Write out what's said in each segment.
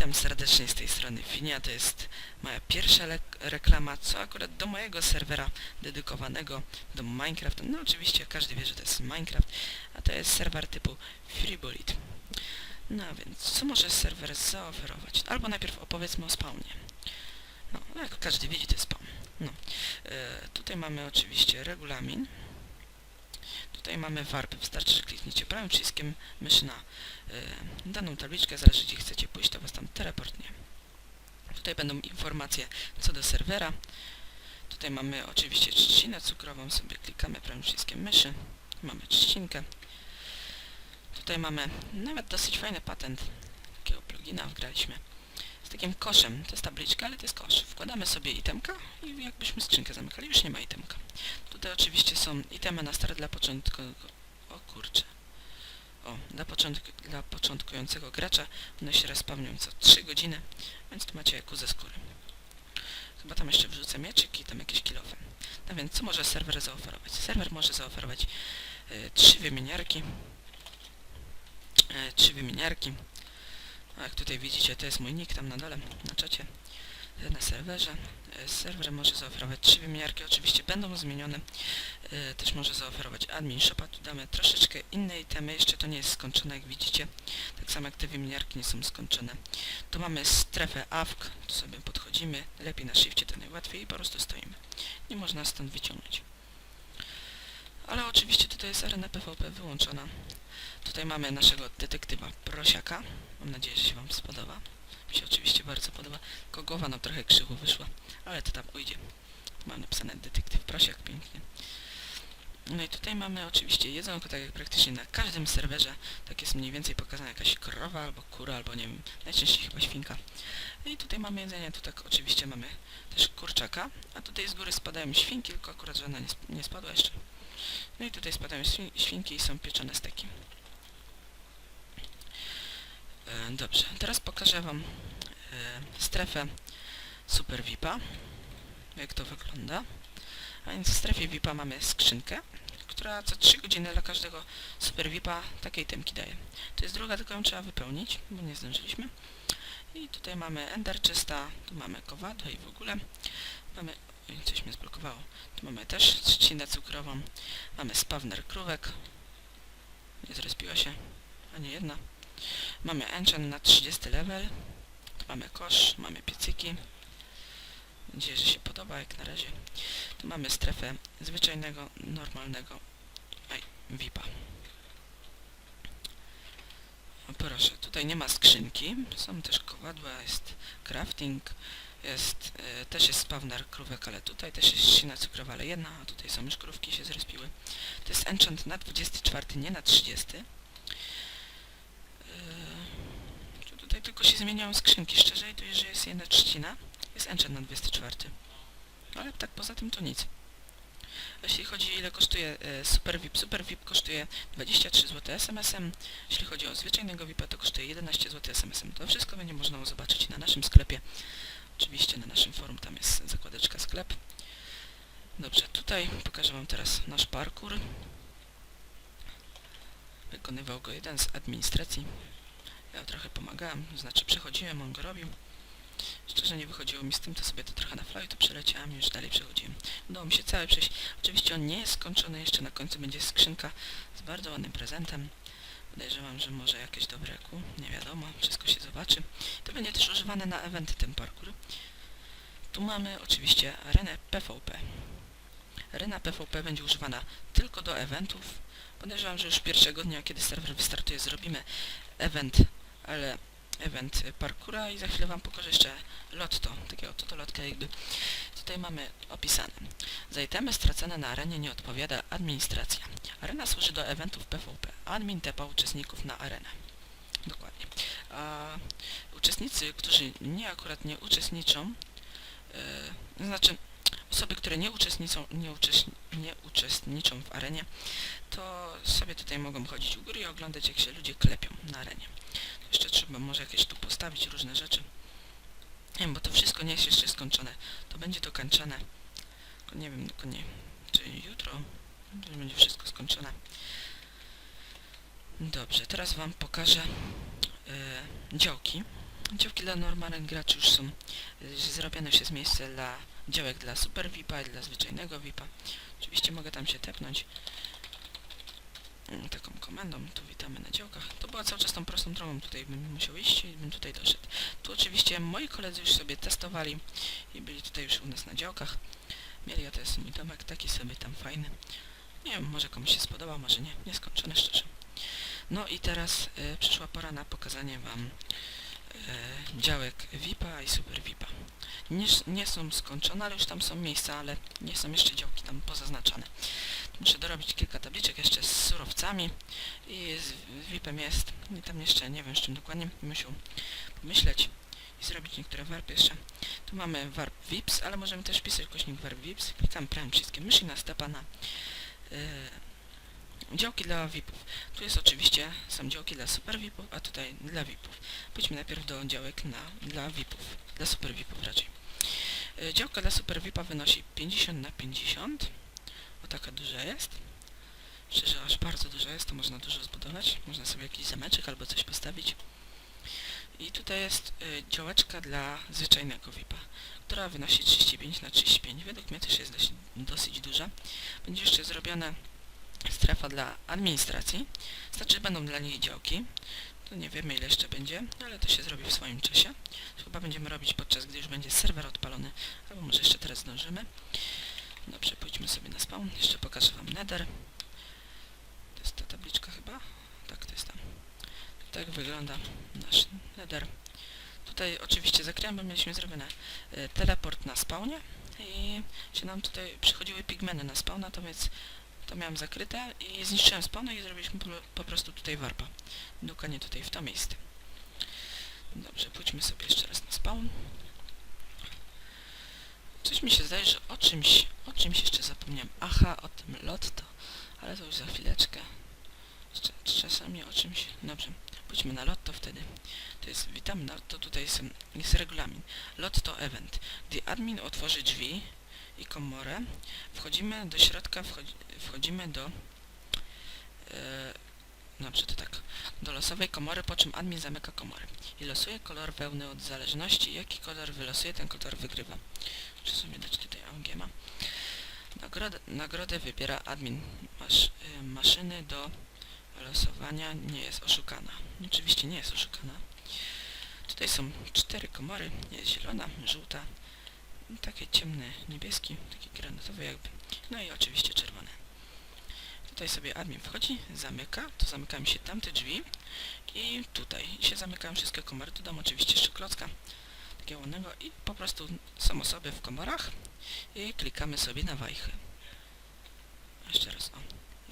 Witam serdecznie z tej strony Finia, to jest moja pierwsza reklama, co akurat do mojego serwera dedykowanego do Minecraft. No oczywiście każdy wie, że to jest Minecraft, a to jest serwer typu FreeBullet. No a więc, co może serwer zaoferować? Albo najpierw opowiedzmy o spawnie. No, jak każdy widzi, to jest spawn. No, e, tutaj mamy oczywiście regulamin. Tutaj mamy warpy, wystarczy, że klikniecie prawym przyciskiem myszy na e, daną tabliczkę, zależy gdzie chcecie pójść, to was tam teleportnie. Tutaj będą informacje co do serwera. Tutaj mamy oczywiście trzcinę cukrową, sobie klikamy prawym przyciskiem myszy. Mamy trzcinkę. Tutaj mamy nawet dosyć fajny patent. Takiego plugina wgraliśmy. Takim koszem. To jest tabliczka, ale to jest kosz. Wkładamy sobie itemka i jakbyśmy skrzynkę zamykali, już nie ma itemka. Tutaj oczywiście są itemy na start dla początku... O kurczę. O, dla, początku, dla początkującego gracza one się respawnią co 3 godziny, więc tu macie jaku ze skóry. Chyba tam jeszcze wrzucę mieczyk i tam jakieś kilowe. No więc co może serwer zaoferować? Serwer może zaoferować e, trzy wymieniarki. E, trzy wymieniarki. A jak tutaj widzicie, to jest mój nick tam na dole, na czacie, e, na serwerze. E, serwer może zaoferować trzy wymieniarki, oczywiście będą zmienione. E, też może zaoferować admin shopa. Tu damy troszeczkę inne itemy, jeszcze to nie jest skończone jak widzicie. Tak samo jak te wymieniarki nie są skończone. Tu mamy strefę AFK, tu sobie podchodzimy, lepiej na shifcie to najłatwiej i po prostu stoimy. Nie można stąd wyciągnąć. Ale oczywiście tutaj jest arena PvP wyłączona. Tutaj mamy naszego detektywa Prosiaka. Mam nadzieję, że się Wam spodoba. Mi się oczywiście bardzo podoba. Kogowa nam trochę krzywo wyszła, ale to tam ujdzie. Mam napisane detektyw Prosiak pięknie. No i tutaj mamy oczywiście jedzonko, tak jak praktycznie na każdym serwerze. Tak jest mniej więcej pokazana jakaś krowa albo kura, albo nie wiem, najczęściej chyba świnka. I tutaj mamy jedzenie, tu tak oczywiście mamy też kurczaka, a tutaj z góry spadają świnki, tylko akurat żadna nie, sp nie spadła jeszcze. No i tutaj spadają świn świnki i są pieczone steki. E, dobrze, teraz pokażę Wam e, strefę Super VIPa, jak to wygląda. A więc w strefie VIPa mamy skrzynkę, która co 3 godziny dla każdego Super VIPa takiej temki daje. To jest druga, tylko ją trzeba wypełnić, bo nie zdążyliśmy. I tutaj mamy Ender czysta, tu mamy kowadło i w ogóle. Mamy... Oj, coś mnie zblokowało. Tu mamy też trzcinę cukrową. Mamy spawner krówek. Nie zrespiła się ani jedna. Mamy enchant na 30 level. Tu mamy kosz, mamy piecyki. Mam nadzieję, że się podoba jak na razie. Tu mamy strefę zwyczajnego, normalnego aj, VIPa. O, proszę, tutaj nie ma skrzynki. Są też kowadła, jest crafting, jest, e, też jest spawner krówek, ale tutaj też jest ścina cukrowa, ale jedna, a tutaj są już krówki się zrespiły. To jest enchant na 24, nie na 30. Tylko się zmieniają skrzynki, szczerze, jest, że jest jedna trzcina, jest enchant na 24. Ale tak poza tym to nic. Jeśli chodzi ile kosztuje e, Super VIP, Super VIP kosztuje 23 zł SMS-em. Jeśli chodzi o zwyczajnego VIP, to kosztuje 11 zł SMS-em. To wszystko będzie można zobaczyć na naszym sklepie. Oczywiście na naszym forum tam jest zakładeczka sklep. Dobrze, tutaj pokażę Wam teraz nasz parkour. Wykonywał go jeden z administracji. Ja trochę pomagałem, znaczy przechodziłem, on go robił. Szczerze nie wychodziło mi z tym, to sobie to trochę na flyu to przeleciałem i już dalej przechodziłem. Udało mi się cały przejść. Oczywiście on nie jest skończony, jeszcze na końcu będzie skrzynka z bardzo ładnym prezentem. Podejrzewam, że może jakieś dobre ku, nie wiadomo, wszystko się zobaczy. To będzie też używane na eventy ten parkour. Tu mamy oczywiście arenę PvP. Arena PvP będzie używana tylko do eventów. Podejrzewam, że już pierwszego dnia, kiedy serwer wystartuje, zrobimy event, ale event parkura i za chwilę Wam pokażę jeszcze lotto, takiego to, to lotka jakby. Tutaj mamy opisane. Za itemy stracone na arenie nie odpowiada administracja. Arena służy do eventów PvP. Admin tepa uczestników na arenę. Dokładnie. A uczestnicy, którzy nie akurat nie uczestniczą, yy, znaczy osoby, które nie uczestniczą, nie, uczestni nie uczestniczą w arenie, to sobie tutaj mogą chodzić u góry i oglądać jak się ludzie klepią na arenie. Jeszcze trzeba może jakieś tu postawić różne rzeczy. Nie wiem, bo to wszystko nie jest jeszcze skończone. To będzie dokończone. Tylko nie wiem, nie. Czy jutro? To będzie wszystko skończone. Dobrze, teraz Wam pokażę e, działki. Działki dla normalnych graczy już są y, zrobione już jest miejsce dla działek dla super VIPa i dla zwyczajnego VIPa. Oczywiście mogę tam się tepnąć taką komendą, tu witamy na działkach. To była cały czas tą prostą drogą, tutaj bym musiał iść i bym tutaj doszedł. Tu oczywiście moi koledzy już sobie testowali i byli tutaj już u nas na działkach. Mieli, a to jest mój domek, taki sobie tam fajny. Nie wiem, może komuś się spodobał, może nie, nieskończone szczerze. No i teraz y, przyszła pora na pokazanie wam e, działek VIPa i Super VIPa. Nie, nie są skończone, ale już tam są miejsca, ale nie są jeszcze działki tam pozaznaczane. Muszę dorobić kilka tabliczek jeszcze z surowcami i z VIPem jest. I tam jeszcze nie wiem z czym dokładnie. Musiał pomyśleć i zrobić niektóre warpy jeszcze. Tu mamy warp VIPs, ale możemy też wpisać kośnik warp VIPs. Klikam prawym przyciskiem myszy na stepa na e, działki dla VIPów. Tu jest oczywiście, są działki dla super VIPów, a tutaj dla VIPów. Pójdźmy najpierw do działek na, dla VIPów, dla super VIPów raczej. E, działka dla super VIPa wynosi 50 na 50. O taka duża jest. Szczerze, aż bardzo duża jest, to można dużo zbudować. Można sobie jakiś zameczek albo coś postawić. I tutaj jest y, działeczka dla zwyczajnego VIPa, która wynosi 35 na 35. Według mnie też jest dość, dosyć duża. Będzie jeszcze zrobiona strefa dla administracji. Znaczy, będą dla niej działki. To nie wiemy ile jeszcze będzie, ale to się zrobi w swoim czasie. Chyba będziemy robić podczas gdy już będzie serwer odpalony, albo może jeszcze teraz zdążymy. Dobrze, pójdźmy sobie na spawn. Jeszcze pokażę wam nether. To jest ta tabliczka chyba? Tak, to jest tam. Tak wygląda nasz nether. Tutaj oczywiście zakryłem, bo mieliśmy zrobione e, teleport na spawnie i się nam tutaj przychodziły pigmeny na spawna, to więc to miałem zakryte i zniszczyłem spawna i zrobiliśmy po, prostu tutaj warpa. Dokładnie tutaj w to miejsce. Dobrze, pójdźmy sobie jeszcze raz na spawn. Coś mi się zdaje, że o czymś, o czymś jeszcze zapomniałem. Aha, o tym lotto, ale to już za chwileczkę. Jeszcze czasami o czymś. Dobrze, pójdźmy na lotto wtedy. To jest, witam na to tutaj jest, jest regulamin. Lotto event. Gdy admin otworzy drzwi i komorę, wchodzimy do środka, wchodzi, wchodzimy do e, dobrze, to tak, do losowej komory, po czym admin zamyka komorę i losuje kolor wełny od zależności, jaki kolor wylosuje, ten kolor wygrywa. Muszę sobie dać tutaj AMGMA. Nagrodę, nagrodę wybiera admin masz, y, maszyny do losowania. Nie jest oszukana. Oczywiście nie jest oszukana. Tutaj są cztery komory. Jest zielona, żółta, takie ciemny niebieski, taki granatowy jakby. No i oczywiście czerwone. Tutaj sobie admin wchodzi, zamyka, to zamykają się tamte drzwi i tutaj się zamykają wszystkie komory. Dodam oczywiście jeszcze klocka takiego ładnego i po prostu są osoby w komorach i klikamy sobie na wajchy. Jeszcze raz, o.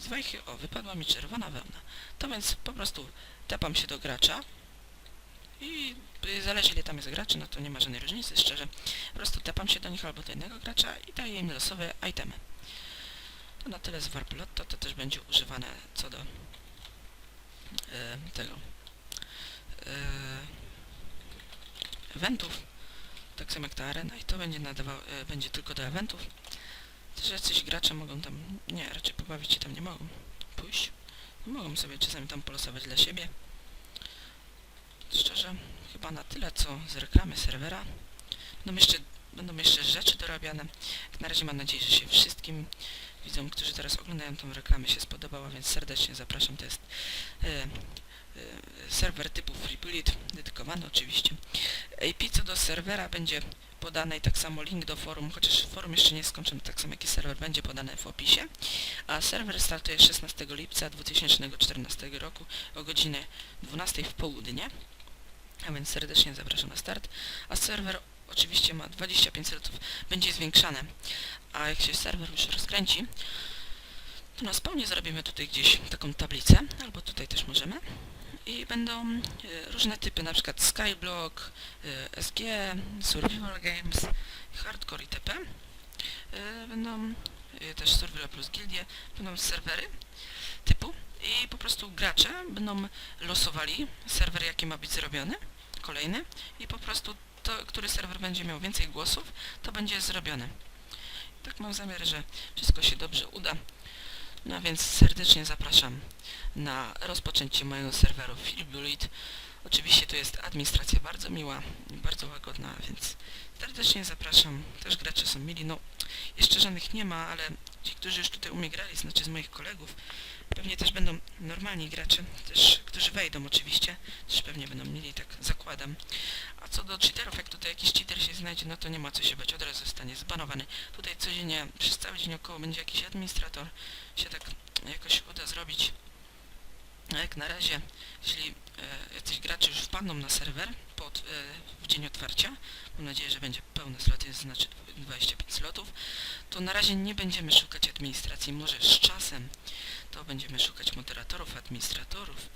Z wajchy, o, wypadła mi czerwona wełna. To więc po prostu tepam się do gracza i zależy ile tam jest graczy, no to nie ma żadnej różnicy, szczerze. Po prostu tepam się do nich albo do innego gracza i daję im losowe itemy. To na tyle z Warplotto, to też będzie używane co do e, tego e, eventów, tak samo jak ta arena i to będzie nadawał, e, będzie tylko do eventów. Też jacyś gracze mogą tam, nie, raczej pobawić się tam nie mogą pójść. Mogą sobie czasami tam polosować dla siebie. Szczerze, chyba na tyle co z reklamy serwera. Będą jeszcze, będą jeszcze rzeczy dorabiane. Na razie mam nadzieję, że się wszystkim widzom, którzy teraz oglądają tą reklamę się spodobała, więc serdecznie zapraszam. To jest e, e, serwer typu FreeBullet, dedykowany oczywiście. IP co do serwera będzie podane i tak samo link do forum, chociaż forum jeszcze nie skończone, tak samo jak i serwer będzie podane w opisie. A serwer startuje 16 lipca 2014 roku o godzinie 12 w południe. A więc serdecznie zapraszam na start. A serwer oczywiście ma 25 slotów, będzie zwiększane. A jak się serwer już rozkręci, to na spawnie zrobimy tutaj gdzieś taką tablicę, albo tutaj też możemy. I będą e, różne typy, na przykład Skyblock, e, SG, Survival Games, Hardcore itp. E, będą też Survival plus Gildie, będą serwery typu i po prostu gracze będą losowali serwer jaki ma być zrobiony, kolejny i po prostu to, który serwer będzie miał więcej głosów, to będzie zrobione. Tak mam zamiar, że wszystko się dobrze uda. No więc serdecznie zapraszam na rozpoczęcie mojego serweru Philbullet. Oczywiście tu jest administracja bardzo miła, bardzo łagodna, więc serdecznie zapraszam. Też gracze są mili. No, jeszcze żadnych nie ma, ale ci, którzy już tutaj u grali, znaczy z moich kolegów, pewnie też będą normalni gracze, też, którzy wejdą oczywiście, też pewnie będą mieli, tak zakładam. A co do cheaterów, jak tutaj jakiś cheater się znajdzie, no to nie ma co się bać, od razu zostanie zbanowany. Tutaj codziennie, przez cały dzień około będzie jakiś administrator, się tak jakoś uda zrobić. A jak na razie, jeśli jacyś gracze już wpadną na serwer pod, e, w dzień otwarcia, mam nadzieję, że będzie pełne sloty, znaczy 25 slotów, to na razie nie będziemy szukać administracji, może z czasem to będziemy szukać moderatorów, administratorów,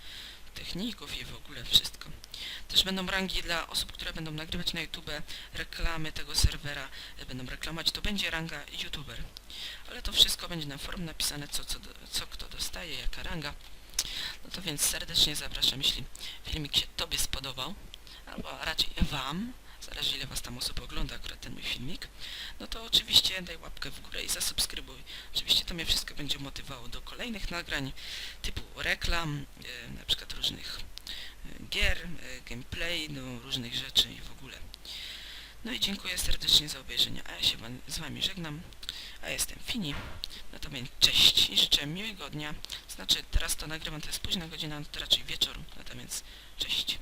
techników i w ogóle wszystko. Też będą rangi dla osób, które będą nagrywać na YouTube reklamy tego serwera, e, będą reklamować, to będzie ranga YouTuber. Ale to wszystko będzie na forum napisane, co, co, co kto dostaje, jaka ranga. No to więc serdecznie zapraszam, jeśli filmik się Tobie spodobał, albo raczej Wam, zależy ile Was tam osób ogląda akurat ten mój filmik, no to oczywiście daj łapkę w górę i zasubskrybuj. Oczywiście to mnie wszystko będzie motywowało do kolejnych nagrań, typu reklam, e, na przykład różnych e, gier, e, gameplay, no różnych rzeczy i w ogóle. No i dziękuję serdecznie za obejrzenie, a ja się z Wami żegnam, a jestem Fini. To więc cześć i życzę miłego dnia. Znaczy teraz to nagrywam, to jest późna godzina, no to raczej wieczór, to więc cześć.